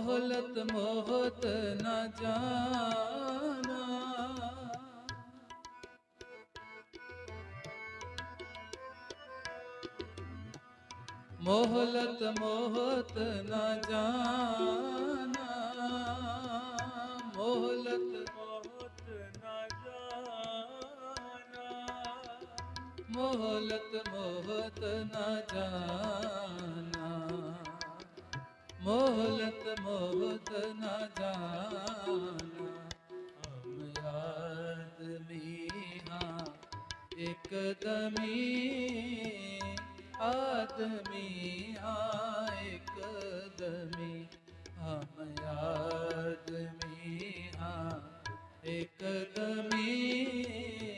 ਮੋਹਲਤ ਮੋਹਤ ਨਾ ਜਾਣਾ। ਮੋਹਲਤ ਮੋਹਤ ਨਾ ਜਾਣਾ। ਮੋਹਲਤ ਮੋਹਤ ਨਾ ਜਾਣਾ। ਮੋਹਲਤ ਮੋਹਤ ਨਾ ਜਾਣਾ। ਮੋਹਲਤ ਮੋਹਤ ਨਾ ਜਾਣਾ। ਹਮ ਆਦਮੀ ਹਾਂ ਇਕਦਮੀ ਆਦਮੀ, ਹਾਂ ਇਕਦਮੀ ਹਮ ਆਦਮੀ ਹਾਂ ਇਕਦਮੀ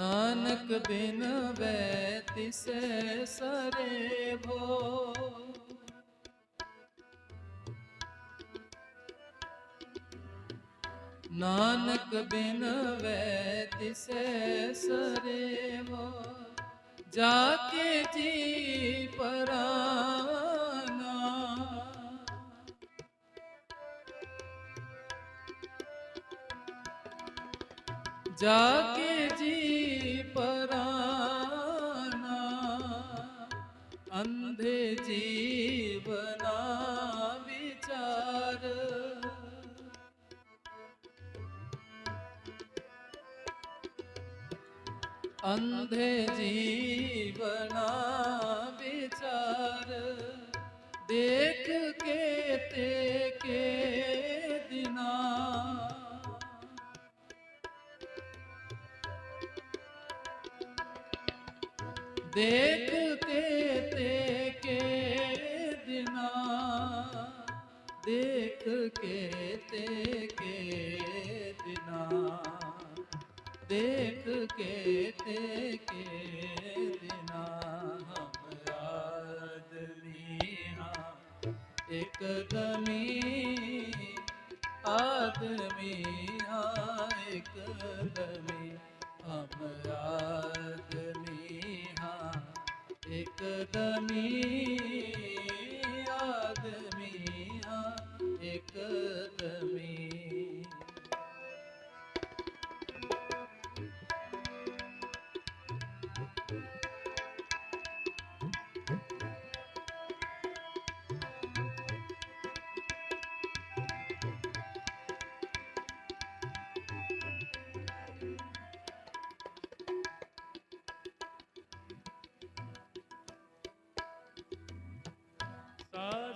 ਨਾਨਕ ਬਿਨ ਵੈ ਤਿਸੈ ਸਰੇ ਭੋ। ਨਾਨਕ ਬਿਨ ਵੈ ਤਿਸੈ ਸਰੇ ਭੋ। ਜਾ ਕੇ ਜੀ ਪਰਾਨਾ ਜਾ ਕੇ ਜੀ ਪਰਾਨਾ ਅੰਧੇ ਜੀਵਨਾ ਵਿਚਾਰ ਅੰਧੇ ਜੀਵਨਾ ਵਿਚਾਰ ਦੇਖ ਕੇ ਤੇ ਕੇ ਦੇਖ ਕੇ ਤੇ ਕੇ ਦਿਨਾ, ਦੇਖ ਕੇ ਤੇ ਕੇ ਦਿਨਾ, ਦੇਖ ਕੇ ਤੇ ਕੇ ਦਿਨਾ ਹਮ ਆਦਮੀ, ਹਾਂ ਇਕਦਮੀ ਆਦਮੀ ਹਾਂ ਇਕਦਮੀ ਇਕਦਮੀ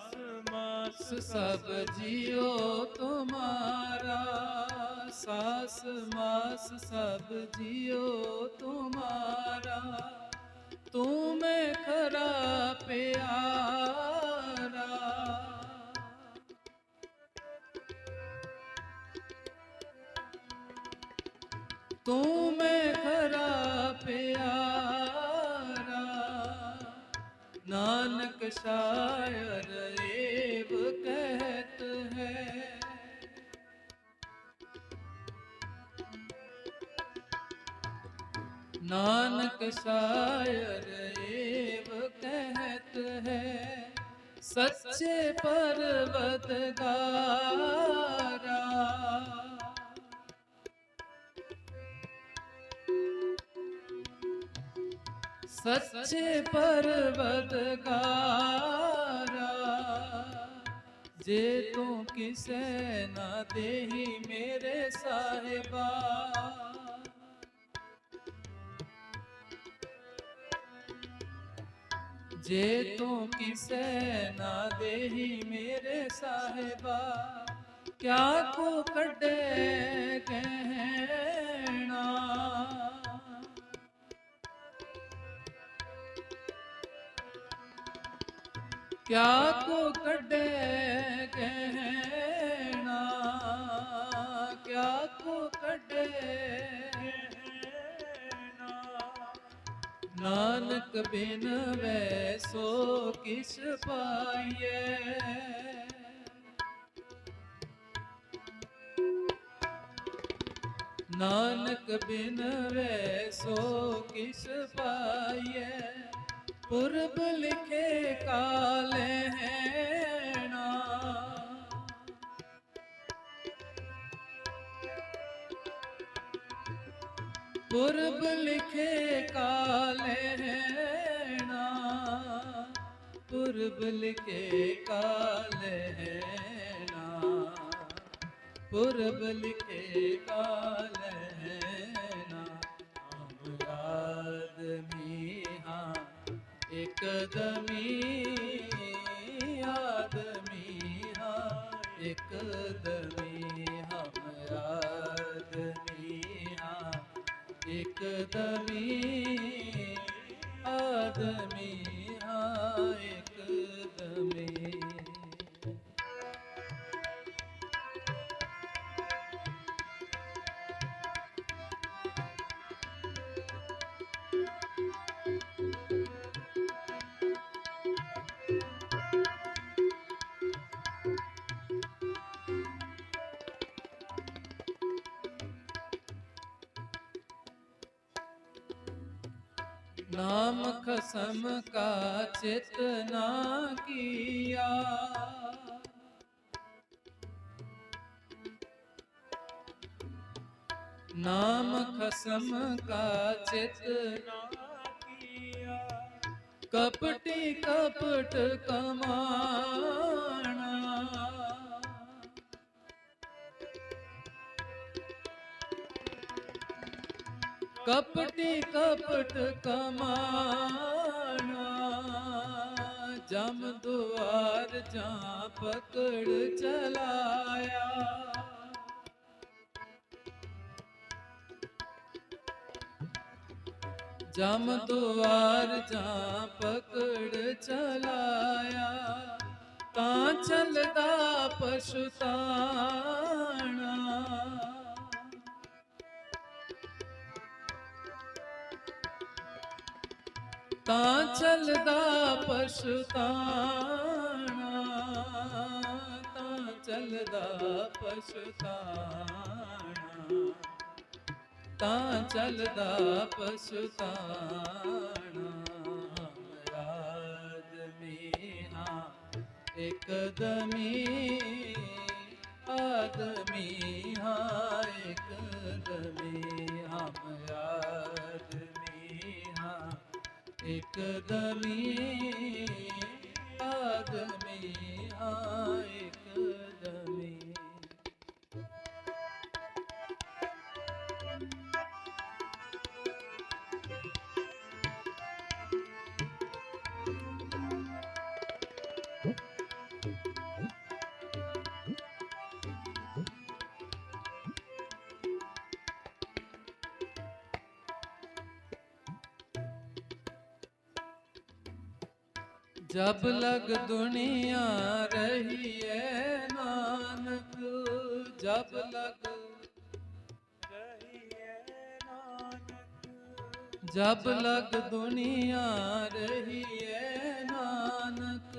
सास सब जियो तुम्हारा सास मास सब जियो तुम्हारा तुम्हें खरा प्यारा तुम्हें खरा प्यारा ਨਾਨਕ ਸਾਇਰ ਏਵ ਕਹਿਤ ਹੈ। ਨਾਨਕ ਸਾਇਰ ਏਵ ਕਹਿਤ ਹੈ। ਸੱਚੇ ਪਰਵਤ ਗਾ ਸੱਚੇ ਪਰਵਤਗਾਰਾ ਜੇ ਤੂੰ ਕਿਸੇ ਨਾ ਦੇਹੀ ਮੇਰੇ ਸਾਹਿਬਾ। ਜੇ ਤੂੰ ਕਿਸੇ ਨਾ ਦੇਹੀ ਮੇਰੇ ਸਾਹਿਬਾ, ਕਿਆ ਕੋ ਕੱਢੇ ਕਹਿਣਾ ਕਿਆ ਕੋ ਕੱਢੇ ਕਹਿਣਾ? ਕਿਆ ਕੋ ਕੱਢੇ ਨਾਨਕ ਬਿਨ ਵੈ ਸੋ ਕਿਛ ਪਾਈਏ। ਨਾਨਕ ਬਿਨ ਵੈ ਸੋ ਕਿਛ ਪਾਈਏ। पूर्व लिखे काले हैं लिखे काले हैणा पुरब लिखे काले हैणा लिखे काले हैं ਇੱਕ ਦਮੀ ਆਦਮੀ ਹਾਂ ਇੱਕ ਦਮੀ ਹਮ ਆਦਮੀ ਹਾਂ ਇੱਕ ਦਮੀ ਆਦਮੀ ਨਾਮ ਖਸਮ ਕਾ ਚਿਤ ਨਾ ਕੀਆ। ਨਾਮ ਖਸਮ ਕਾ ਚਿਤ ਨਾ ਕੀਆ। ਕਪਟੀ ਕਪਟ ਕਮਾਣਾ ਕਪਟੀ ਕਪਟ ਕਮਾਣਾ, ਜਮ ਦੁਆਰ ਜਾਂ ਪਕੜ ਚਲਾਇਆ। ਜਮ ਦੁਆਰ ਜਾਂ ਪਕੜ ਚਲਾਇਆ, ਤਾਂ ਚੱਲਦਾ ਪਛਤਾਣਾ ਤਾਂ ਚੱਲਦਾ ਪਛਤਾਣਾ, ਤਾਂ ਚੱਲਦਾ ਪਛਤਾਣਾ, ਤਾਂ ਚੱਲਦਾ ਪਛਤਾਣਾ ਆਦਮੀ ਹਾਂ ਇੱਕ ਦਮੀ, ਆਦਮੀ ਹਾਂ, ਇੱਕ ਇੱਕ ਦਮੀ ਜਬ ਲਗ ਦੁਨੀਆ ਰਹੀਏ ਨਾਨਕ, ਜਬ ਲਗ ਰਹੀਏ ਨਾਨਕ ਜਬ ਲਗ ਦੁਨੀਆ ਰਹੀਏ ਨਾਨਕ,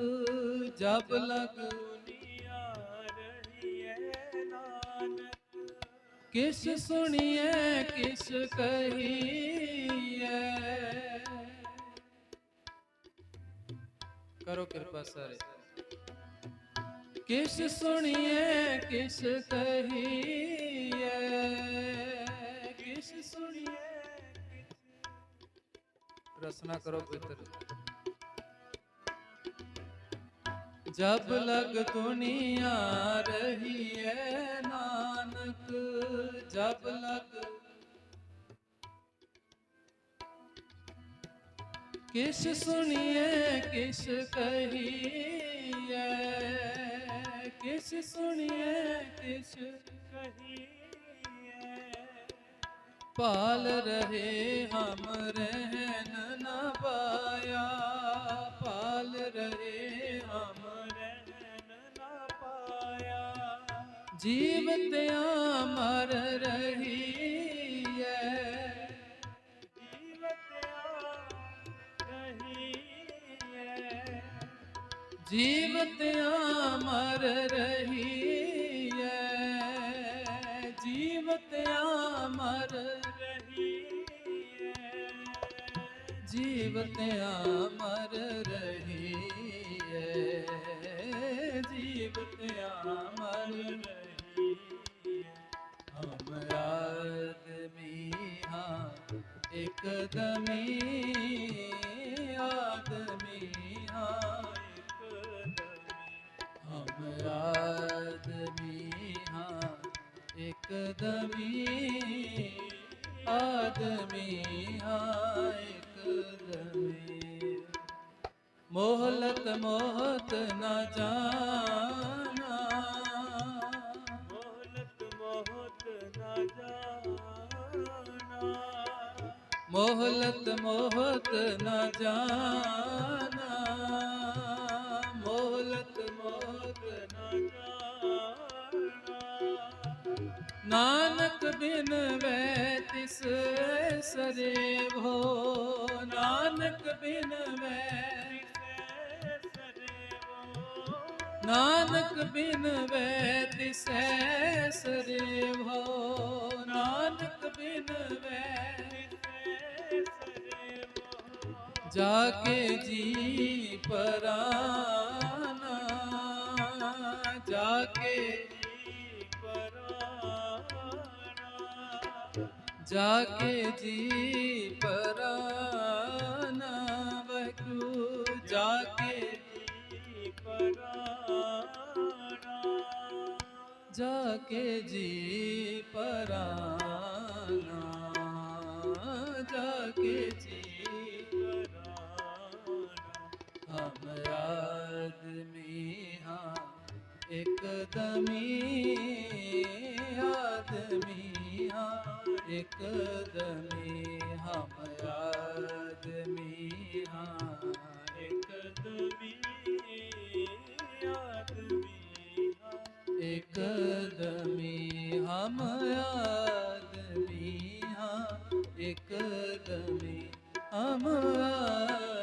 ਜਬ ਲਗ ਦੁਨੀਆ ਰਹੀਏ ਨਾਨਕ ਕਿਸ ਸੁਣੀਏ ਕਿਸ ਕਹੀ ਕਰੋ ਕਿਰਪਾ ਸਾਰੇ। ਕਿਸ ਸੁਣੀਏ ਕਿਸ ਕਹੀਏ ਕਿਸ ਸੁਣੀਏ ਰਸਨਾ ਕਰੋ ਪਿਤਰ ਜਬ ਲਗ ਦੁਨੀਆ ਰਹੀਏ ਨਾਨਕ, ਜਬ ਲਗ ਕਿਸ ਸੁਣੀਏ ਕਿਸ ਕਹੀਏ ਕਿਸ ਸੁਣੀਏ ਕਿਸ ਕਹੀਏ ਪਾਲ ਰਹੇ ਹਮ ਰਹਿਨ ਨ ਪਾਇਆ। ਪਾਲ ਰਹੇ ਹਮ ਰਹਿਨ ਨਾ ਪਾਇਆ। ਜੀਵਤ ਮਰ ਰਹੀ ਜੀਵਤ ਅਮਰ ਰਹੀਏ ਜੀਵਤ ਅਮਰ ਰਹੀਏ ਜੀਵਤ ਅਮਰ ਰਹੀਏ ਜੀਵਤ ਅਮਰ ਰਹੀਏ ਹਮ ਆਦਮੀ ਹਾਂ ਇੱਕ ਇੱਕ ਦਮੀ ਆਦਮੀ ਹਾਂ ਇੱਕ ਦਮੀ ਮੋਹਲਤ ਮੋਹਤ ਨਾ ਜਾਣਾ। ਮੋਹਲਤ ਮੋਹਤ ਨਾ ਜਾਣਾ। ਮੋਹਲਤ ਮੋਹਤ ਨਾ ਜਾਣਾ। ਨਾਨਕ ਬਿਨ ਵੈ ਤਿਸ ਸਰੇ ਭੋ ਨਾਨਕ ਬਿਨ ਵੈ ਨਾਨਕ ਬਿਨ ਵੈ ਤਿਸੈ ਸਰੇ ਭੋ ਨਾਨਕ ਬਿਨ ਵੈ ਜਾ ਕੇ ਜੀ ਪਰਾਨਾ। ਜਾ ਕੇ ਜਾ ਕੇ ਜੀ ਪਰਾਨਾ ਵਹਿਗੁਰੂ ਜਾ ਕੇ ਜਾ ਕੇ ਜੀ ਪਰਾਨਾ ਜਾ ਕੇ ਜੀ ਹਮ ਆਦਮੀ ਹਾਂ ਇੱਕ ਦਮੀ ਆਦਮੀ ਹਾਂ। ਇੱਕ ਦਮੀ ਹਮ ਆਦਮੀ ਹਾਂ। ਇੱਕ ਦਮੀ ਹਮ ਆਦਮੀ ਹਾਂ। ਇੱਕ ਦਮੀ ਹਮ ਆਦਮੀ